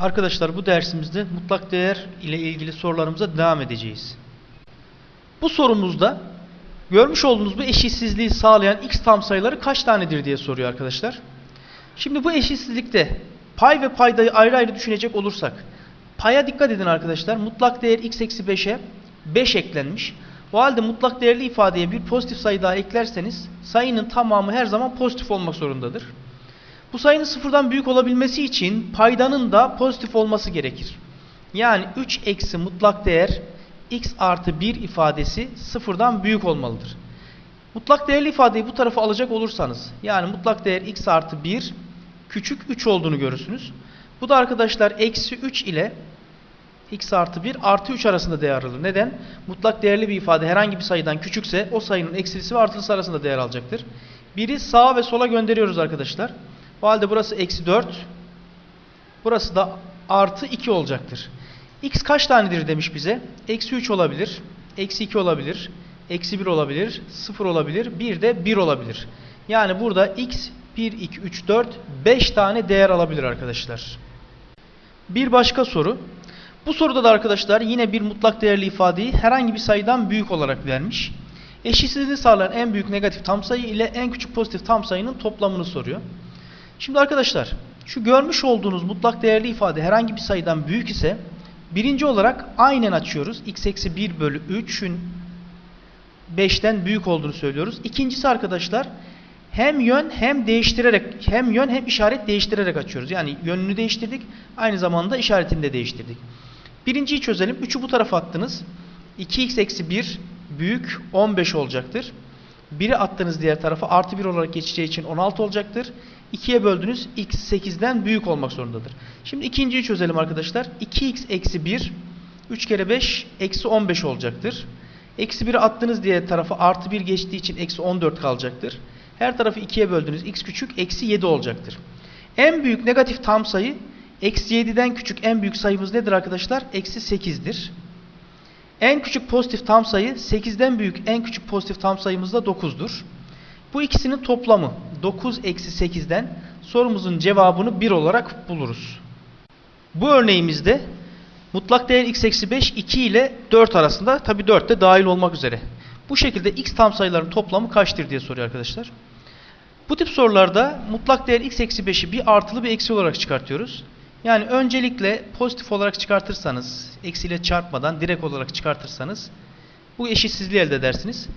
Arkadaşlar bu dersimizde mutlak değer ile ilgili sorularımıza devam edeceğiz. Bu sorumuzda görmüş olduğunuz bu eşitsizliği sağlayan x tam sayıları kaç tanedir diye soruyor arkadaşlar. Şimdi bu eşitsizlikte pay ve paydayı ayrı ayrı düşünecek olursak paya dikkat edin arkadaşlar. Mutlak değer x eksi 5'e 5 eklenmiş. O halde mutlak değerli ifadeye bir pozitif sayı daha eklerseniz sayının tamamı her zaman pozitif olmak zorundadır. Bu sayının sıfırdan büyük olabilmesi için paydanın da pozitif olması gerekir. Yani 3 eksi mutlak değer x artı 1 ifadesi sıfırdan büyük olmalıdır. Mutlak değerli ifadeyi bu tarafa alacak olursanız yani mutlak değer x artı 1 küçük 3 olduğunu görürsünüz. Bu da arkadaşlar eksi 3 ile x artı 1 artı 3 arasında değer alır. Neden? Mutlak değerli bir ifade herhangi bir sayıdan küçükse o sayının eksilisi ve artılısı arasında değer alacaktır. Biri sağa ve sola gönderiyoruz arkadaşlar. O halde burası eksi 4. Burası da artı 2 olacaktır. X kaç tanedir demiş bize. Eksi 3 olabilir. Eksi 2 olabilir. Eksi 1 olabilir. 0 olabilir. 1 de 1 olabilir. Yani burada x 1, 2, 3, 4, 5 tane değer alabilir arkadaşlar. Bir başka soru. Bu soruda da arkadaşlar yine bir mutlak değerli ifadeyi herhangi bir sayıdan büyük olarak vermiş. Eşitsizliği sağlayan en büyük negatif tam sayı ile en küçük pozitif tam sayının toplamını soruyor. Şimdi arkadaşlar şu görmüş olduğunuz mutlak değerli ifade herhangi bir sayıdan büyük ise birinci olarak aynen açıyoruz. x eksi 1 bölü 3'ün 5'ten büyük olduğunu söylüyoruz. İkincisi arkadaşlar hem yön hem değiştirerek hem yön hem işaret değiştirerek açıyoruz. Yani yönünü değiştirdik aynı zamanda işaretini de değiştirdik. Birinciyi çözelim. 3'ü bu tarafa attınız. 2x eksi 1 büyük 15 olacaktır. 1'i attığınız diğer tarafa artı 1 olarak geçeceği için 16 olacaktır. 2'ye böldünüz x 8'den büyük olmak zorundadır. Şimdi ikinciyi çözelim arkadaşlar. 2x eksi 1 3 kere 5 eksi 15 olacaktır. Eksi 1'i attığınız diğer tarafa artı 1 geçtiği için eksi 14 kalacaktır. Her tarafı 2'ye böldünüz x küçük eksi 7 olacaktır. En büyük negatif tam sayı eksi 7'den küçük en büyük sayımız nedir arkadaşlar? Eksi 8'dir. En küçük pozitif tam sayı 8'den büyük en küçük pozitif tam sayımız da 9'dur. Bu ikisinin toplamı 9 eksi 8'den sorumuzun cevabını 1 olarak buluruz. Bu örneğimizde mutlak değer x eksi 5 2 ile 4 arasında tabi 4 de dahil olmak üzere. Bu şekilde x tam sayıların toplamı kaçtır diye soruyor arkadaşlar. Bu tip sorularda mutlak değer x eksi 5'i bir artılı bir eksi olarak çıkartıyoruz. Yani öncelikle pozitif olarak çıkartırsanız, eksiyle çarpmadan direkt olarak çıkartırsanız bu eşitsizliği elde edersiniz.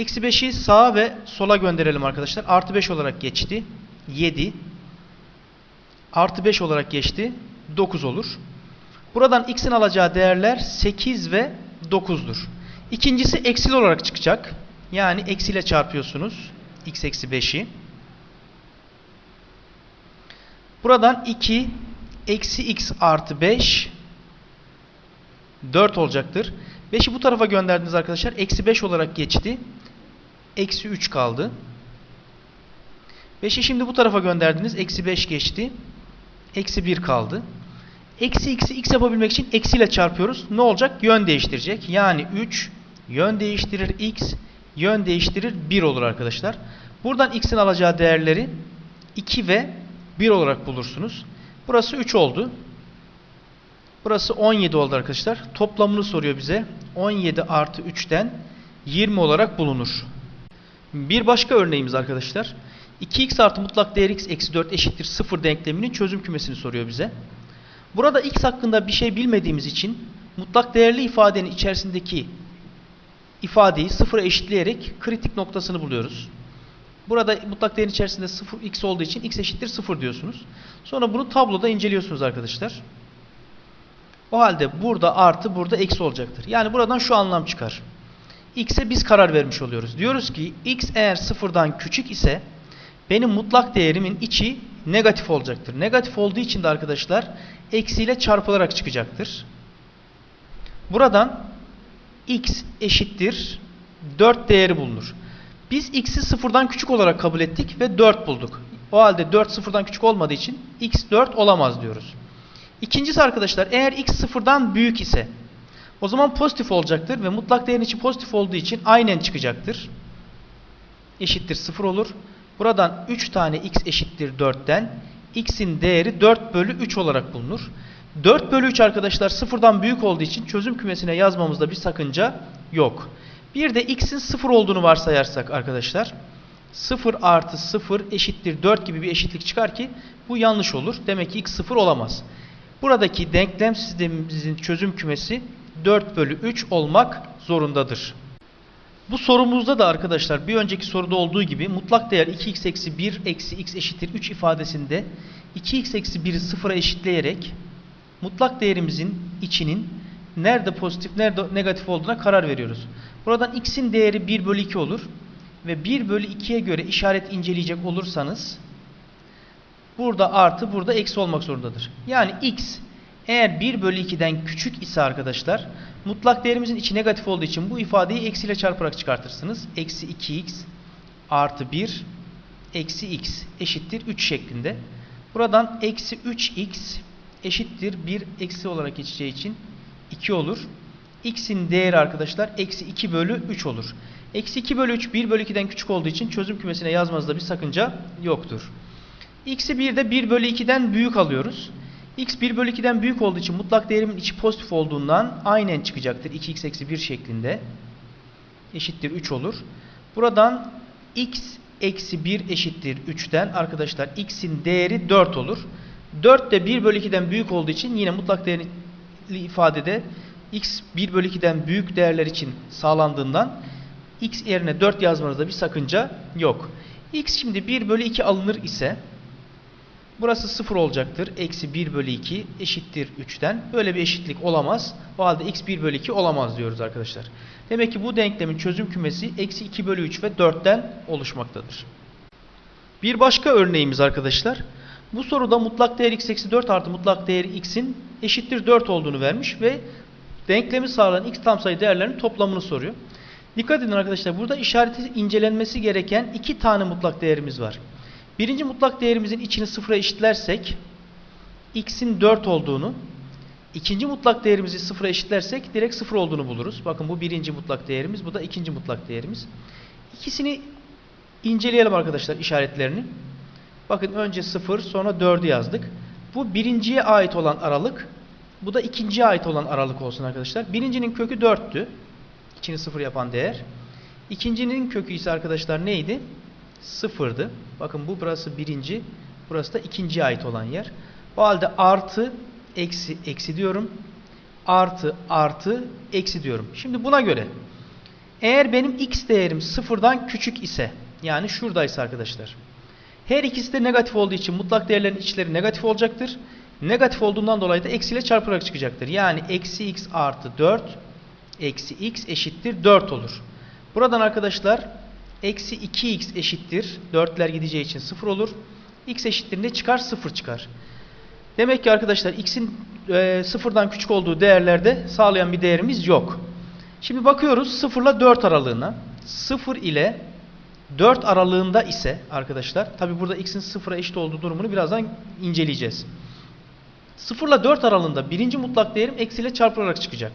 Eksi 5'i sağa ve sola gönderelim arkadaşlar. Artı 5 olarak geçti. 7. Artı 5 olarak geçti. 9 olur. Buradan x'in alacağı değerler 8 ve 9'dur. İkincisi eksil olarak çıkacak. Yani eksiyle çarpıyorsunuz. x eksi 5'i. Buradan 2 eksi x artı 5 4 olacaktır. 5'i bu tarafa gönderdiniz arkadaşlar. Eksi 5 olarak geçti. Eksi 3 kaldı. 5'i şimdi bu tarafa gönderdiniz. Eksi 5 geçti. Eksi 1 kaldı. Eksi x'i x yapabilmek için eksiyle çarpıyoruz. Ne olacak? Yön değiştirecek. Yani 3 yön değiştirir x, yön değiştirir 1 olur arkadaşlar. Buradan x'in alacağı değerleri 2 ve 1 olarak bulursunuz. Burası 3 oldu. Burası 17 oldu arkadaşlar. Toplamını soruyor bize. 17 artı 3'ten 20 olarak bulunur. Bir başka örneğimiz arkadaşlar. 2x artı mutlak değer x eksi 4 eşittir 0 denkleminin çözüm kümesini soruyor bize. Burada x hakkında bir şey bilmediğimiz için mutlak değerli ifadenin içerisindeki ifadeyi sıfıra eşitleyerek kritik noktasını buluyoruz. Burada mutlak değerin içerisinde 0 x olduğu için x eşittir 0 diyorsunuz. Sonra bunu tabloda inceliyorsunuz arkadaşlar. O halde burada artı burada eksi olacaktır. Yani buradan şu anlam çıkar. X'e biz karar vermiş oluyoruz. Diyoruz ki x eğer sıfırdan küçük ise benim mutlak değerimin içi negatif olacaktır. Negatif olduğu için de arkadaşlar eksiyle çarpılarak çıkacaktır. Buradan x eşittir 4 değeri bulunur. Biz x'i sıfırdan küçük olarak kabul ettik ve 4 bulduk. O halde 4 sıfırdan küçük olmadığı için x 4 olamaz diyoruz. İkincisi arkadaşlar eğer x sıfırdan büyük ise o zaman pozitif olacaktır ve mutlak değerin içi pozitif olduğu için aynen çıkacaktır. Eşittir 0 olur. Buradan 3 tane x eşittir 4'ten x'in değeri 4 bölü 3 olarak bulunur. 4 bölü 3 arkadaşlar sıfırdan büyük olduğu için çözüm kümesine yazmamızda bir sakınca yok. Bir de x'in 0 olduğunu varsayarsak arkadaşlar 0 artı 0 eşittir 4 gibi bir eşitlik çıkar ki bu yanlış olur. Demek ki x 0 olamaz. Buradaki denklem sistemimizin çözüm kümesi 4 bölü 3 olmak zorundadır. Bu sorumuzda da arkadaşlar bir önceki soruda olduğu gibi mutlak değer 2x eksi 1 eksi x eşittir 3 ifadesinde 2x eksi 1'i sıfıra eşitleyerek mutlak değerimizin içinin nerede pozitif nerede negatif olduğuna karar veriyoruz. Buradan x'in değeri 1 bölü 2 olur ve 1 bölü 2'ye göre işaret inceleyecek olursanız burada artı burada eksi olmak zorundadır. Yani x eğer 1 bölü 2'den küçük ise arkadaşlar mutlak değerimizin içi negatif olduğu için bu ifadeyi eksiyle çarparak çıkartırsınız. Eksi 2x artı 1 eksi x eşittir 3 şeklinde. Buradan eksi 3x eşittir 1 eksi olarak geçeceği için 2 olur. x'in değeri arkadaşlar eksi 2 bölü 3 olur. Eksi 2 bölü 3 1 bölü 2'den küçük olduğu için çözüm kümesine yazmanızda bir sakınca yoktur. x'i 1 de 1 bölü 2'den büyük alıyoruz. X 1 bölü 2'den büyük olduğu için mutlak değerimin içi pozitif olduğundan aynen çıkacaktır. 2x eksi 1 şeklinde eşittir 3 olur. Buradan x eksi 1 eşittir 3'ten arkadaşlar x'in değeri 4 olur. 4 de 1 bölü 2'den büyük olduğu için yine mutlak değerli ifadede x 1 bölü 2'den büyük değerler için sağlandığından x yerine 4 yazmanızda bir sakınca yok. x şimdi 1 bölü 2 alınır ise burası 0 olacaktır. Eksi 1 bölü 2 eşittir 3'ten. Böyle bir eşitlik olamaz. O halde x 1 bölü 2 olamaz diyoruz arkadaşlar. Demek ki bu denklemin çözüm kümesi eksi 2 bölü 3 ve 4'ten oluşmaktadır. Bir başka örneğimiz arkadaşlar. Bu soruda mutlak değer x eksi 4 artı mutlak değer x'in eşittir 4 olduğunu vermiş ve denklemi sağlayan x tam sayı değerlerinin toplamını soruyor. Dikkat edin arkadaşlar burada işareti incelenmesi gereken iki tane mutlak değerimiz var. Birinci mutlak değerimizin içini sıfıra eşitlersek x'in 4 olduğunu, ikinci mutlak değerimizi sıfıra eşitlersek direkt sıfır olduğunu buluruz. Bakın bu birinci mutlak değerimiz, bu da ikinci mutlak değerimiz. İkisini inceleyelim arkadaşlar işaretlerini. Bakın önce 0 sonra 4'ü yazdık. Bu birinciye ait olan aralık. Bu da ikinciye ait olan aralık olsun arkadaşlar. Birincinin kökü 4'tü. İçini 0 yapan değer. İkincinin kökü ise arkadaşlar neydi? 0'dı. Bakın bu burası birinci. Burası da ikinciye ait olan yer. O halde artı eksi eksi diyorum. Artı artı eksi diyorum. Şimdi buna göre eğer benim x değerim sıfırdan küçük ise yani şuradaysa arkadaşlar her ikisi de negatif olduğu için mutlak değerlerin içleri negatif olacaktır. Negatif olduğundan dolayı da eksiyle çarparak çıkacaktır. Yani eksi x artı 4 eksi x eşittir 4 olur. Buradan arkadaşlar eksi 2x eşittir 4'ler gideceği için 0 olur. x eşittir ne çıkar? 0 çıkar. Demek ki arkadaşlar x'in e, sıfırdan küçük olduğu değerlerde sağlayan bir değerimiz yok. Şimdi bakıyoruz 0 ile 4 aralığına. 0 ile 4 aralığında ise arkadaşlar tabi burada x'in 0'a eşit olduğu durumunu birazdan inceleyeceğiz. 0 ile 4 aralığında birinci mutlak değerim eksiyle çarpılarak çıkacak.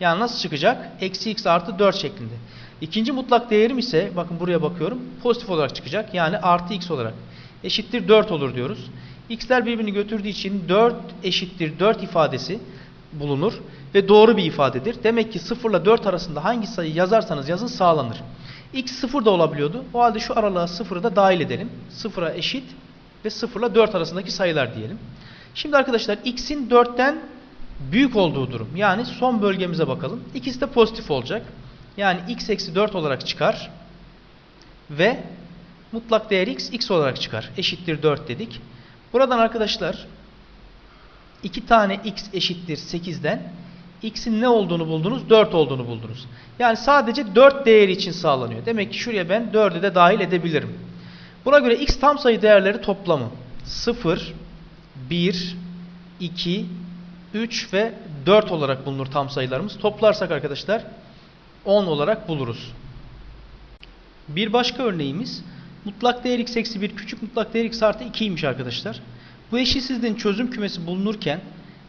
Yani nasıl çıkacak? Eksi x artı 4 şeklinde. İkinci mutlak değerim ise bakın buraya bakıyorum pozitif olarak çıkacak. Yani artı x olarak. Eşittir 4 olur diyoruz. x'ler birbirini götürdüğü için 4 eşittir 4 ifadesi bulunur. Ve doğru bir ifadedir. Demek ki 0 ile 4 arasında hangi sayı yazarsanız yazın sağlanır. X 0 da olabiliyordu. O halde şu aralığa 0'ı da dahil edelim. 0'a eşit ve 0 ile 4 arasındaki sayılar diyelim. Şimdi arkadaşlar x'in 4'ten büyük olduğu durum. Yani son bölgemize bakalım. İkisi de pozitif olacak. Yani x eksi 4 olarak çıkar. Ve mutlak değer x, x olarak çıkar. Eşittir 4 dedik. Buradan arkadaşlar iki tane x eşittir 8'den x'in ne olduğunu buldunuz? 4 olduğunu buldunuz. Yani sadece 4 değeri için sağlanıyor. Demek ki şuraya ben 4'ü de dahil edebilirim. Buna göre x tam sayı değerleri toplamı 0, 1, 2, 3 ve 4 olarak bulunur tam sayılarımız. Toplarsak arkadaşlar 10 olarak buluruz. Bir başka örneğimiz mutlak değer x eksi 1 küçük mutlak değer x artı 2'ymiş arkadaşlar. Bu eşitsizliğin çözüm kümesi bulunurken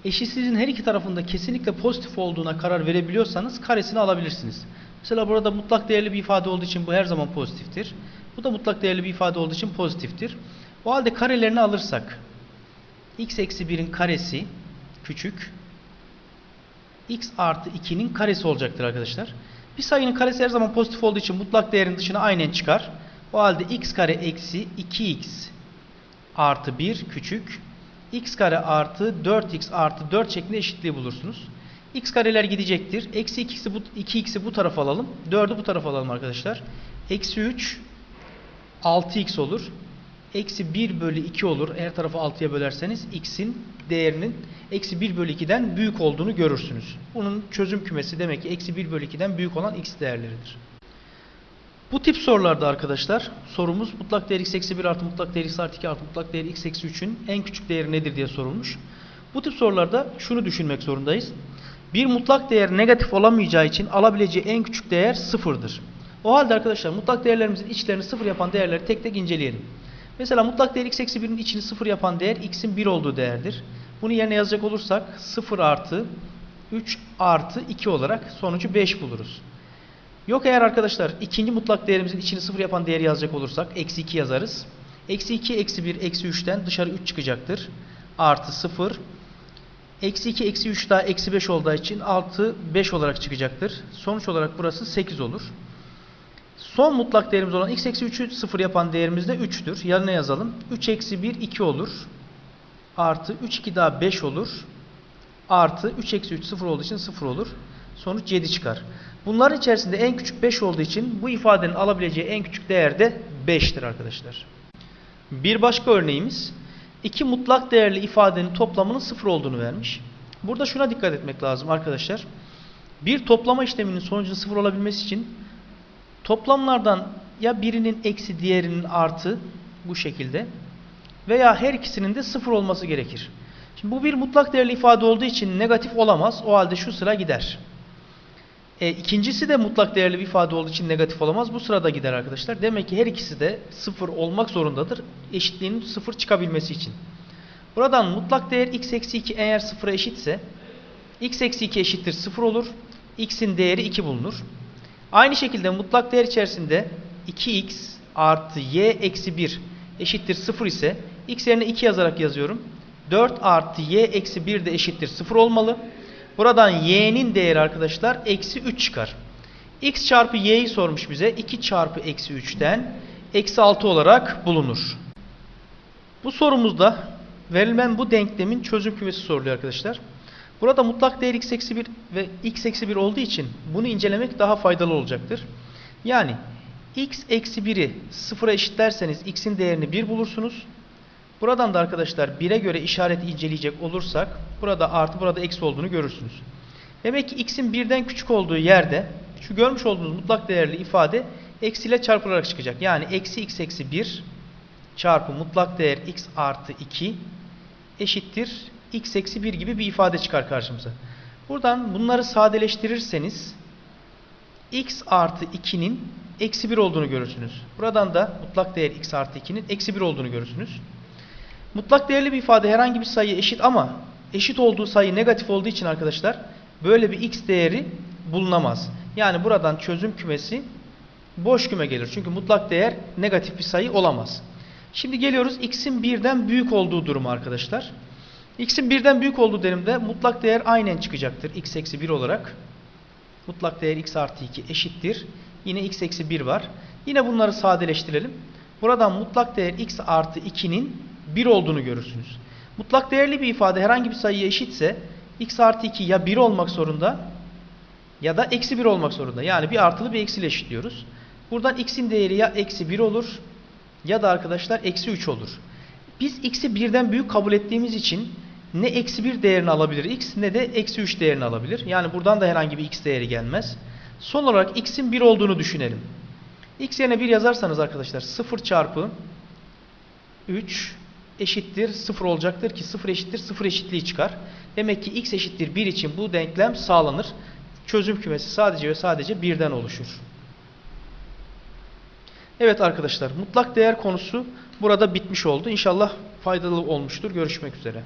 eşitsizliğin her iki tarafında kesinlikle pozitif olduğuna karar verebiliyorsanız karesini alabilirsiniz. Mesela burada mutlak değerli bir ifade olduğu için bu her zaman pozitiftir. Bu da mutlak değerli bir ifade olduğu için pozitiftir. O halde karelerini alırsak x eksi 1'in karesi küçük x artı 2'nin karesi olacaktır arkadaşlar. Bir sayının karesi her zaman pozitif olduğu için mutlak değerin dışına aynen çıkar. O halde x kare eksi 2x artı 1 küçük x kare artı 4x artı 4 şeklinde eşitliği bulursunuz. x kareler gidecektir. Eksi 2x'i bu, 2x'i bu tarafa alalım. 4'ü bu tarafa alalım arkadaşlar. Eksi 3 6x olur. Eksi 1 bölü 2 olur. Her tarafı 6'ya bölerseniz x'in değerinin eksi 1 bölü 2'den büyük olduğunu görürsünüz. Bunun çözüm kümesi demek ki eksi 1 bölü 2'den büyük olan x değerleridir. Bu tip sorularda arkadaşlar sorumuz mutlak değer x eksi 1 artı mutlak değer x artı 2 artı mutlak değer x eksi 3'ün en küçük değeri nedir diye sorulmuş. Bu tip sorularda şunu düşünmek zorundayız. Bir mutlak değer negatif olamayacağı için alabileceği en küçük değer sıfırdır. O halde arkadaşlar mutlak değerlerimizin içlerini sıfır yapan değerleri tek tek inceleyelim. Mesela mutlak değer x eksi 1'in içini sıfır yapan değer x'in 1 olduğu değerdir. Bunu yerine yazacak olursak 0 artı 3 artı 2 olarak sonucu 5 buluruz. Yok eğer arkadaşlar ikinci mutlak değerimizin içini sıfır yapan değeri yazacak olursak eksi 2 yazarız. Eksi 2 eksi 1 eksi 3'ten dışarı 3 çıkacaktır. Artı 0. Eksi 2 eksi 3 daha eksi 5 olduğu için 6 5 olarak çıkacaktır. Sonuç olarak burası 8 olur. Son mutlak değerimiz olan x eksi 3'ü 0 yapan değerimiz de 3'tür. Yanına yazalım. 3 eksi 1 2 olur. Artı 3 2 daha 5 olur. Artı 3 eksi 3 0 olduğu için 0 olur. Sonuç 7 çıkar. Bunların içerisinde en küçük 5 olduğu için bu ifadenin alabileceği en küçük değer de 5'tir arkadaşlar. Bir başka örneğimiz iki mutlak değerli ifadenin toplamının 0 olduğunu vermiş. Burada şuna dikkat etmek lazım arkadaşlar. Bir toplama işleminin sonucunun 0 olabilmesi için toplamlardan ya birinin eksi diğerinin artı bu şekilde veya her ikisinin de 0 olması gerekir. Şimdi bu bir mutlak değerli ifade olduğu için negatif olamaz. O halde şu sıra gider. E, ikincisi de mutlak değerli bir ifade olduğu için negatif olamaz. Bu sırada gider arkadaşlar. Demek ki her ikisi de sıfır olmak zorundadır. Eşitliğin sıfır çıkabilmesi için. Buradan mutlak değer x eksi 2 eğer sıfıra eşitse x eksi 2 eşittir sıfır olur. x'in değeri 2 bulunur. Aynı şekilde mutlak değer içerisinde 2x artı y eksi 1 eşittir 0 ise x yerine 2 yazarak yazıyorum. 4 artı y eksi 1 de eşittir 0 olmalı. Buradan y'nin değeri arkadaşlar eksi 3 çıkar. x çarpı y'yi sormuş bize. 2 çarpı eksi 3'ten eksi 6 olarak bulunur. Bu sorumuzda verilen bu denklemin çözüm kümesi soruluyor arkadaşlar. Burada mutlak değer x eksi 1 ve x eksi 1 olduğu için bunu incelemek daha faydalı olacaktır. Yani x eksi 1'i sıfıra eşitlerseniz x'in değerini 1 bulursunuz. Buradan da arkadaşlar 1'e göre işareti inceleyecek olursak burada artı burada eksi olduğunu görürsünüz. Demek ki x'in 1'den küçük olduğu yerde şu görmüş olduğunuz mutlak değerli ifade eksiyle çarpılarak çıkacak. Yani eksi x eksi 1 çarpı mutlak değer x artı 2 eşittir x eksi 1 gibi bir ifade çıkar karşımıza. Buradan bunları sadeleştirirseniz x artı 2'nin eksi 1 olduğunu görürsünüz. Buradan da mutlak değer x artı 2'nin eksi 1 olduğunu görürsünüz. Mutlak değerli bir ifade herhangi bir sayı eşit ama eşit olduğu sayı negatif olduğu için arkadaşlar böyle bir x değeri bulunamaz. Yani buradan çözüm kümesi boş küme gelir. Çünkü mutlak değer negatif bir sayı olamaz. Şimdi geliyoruz x'in birden büyük olduğu durumu arkadaşlar. X'in birden büyük olduğu durumda mutlak değer aynen çıkacaktır. x eksi 1 olarak. Mutlak değer x artı 2 eşittir. Yine x eksi 1 var. Yine bunları sadeleştirelim. Buradan mutlak değer x artı 2'nin 1 olduğunu görürsünüz. Mutlak değerli bir ifade herhangi bir sayıya eşitse x artı 2 ya 1 olmak zorunda ya da eksi 1 olmak zorunda. Yani bir artılı bir eksiyle eşitliyoruz. Buradan x'in değeri ya eksi 1 olur ya da arkadaşlar eksi 3 olur. Biz x'i birden büyük kabul ettiğimiz için ne eksi 1 değerini alabilir x ne de eksi 3 değerini alabilir. Yani buradan da herhangi bir x değeri gelmez. Son olarak x'in 1 olduğunu düşünelim. x yerine 1 yazarsanız arkadaşlar 0 çarpı 3 eşittir 0 olacaktır ki 0 eşittir 0 eşitliği çıkar. Demek ki x eşittir 1 için bu denklem sağlanır. Çözüm kümesi sadece ve sadece birden oluşur. Evet arkadaşlar mutlak değer konusu burada bitmiş oldu. İnşallah faydalı olmuştur. Görüşmek üzere.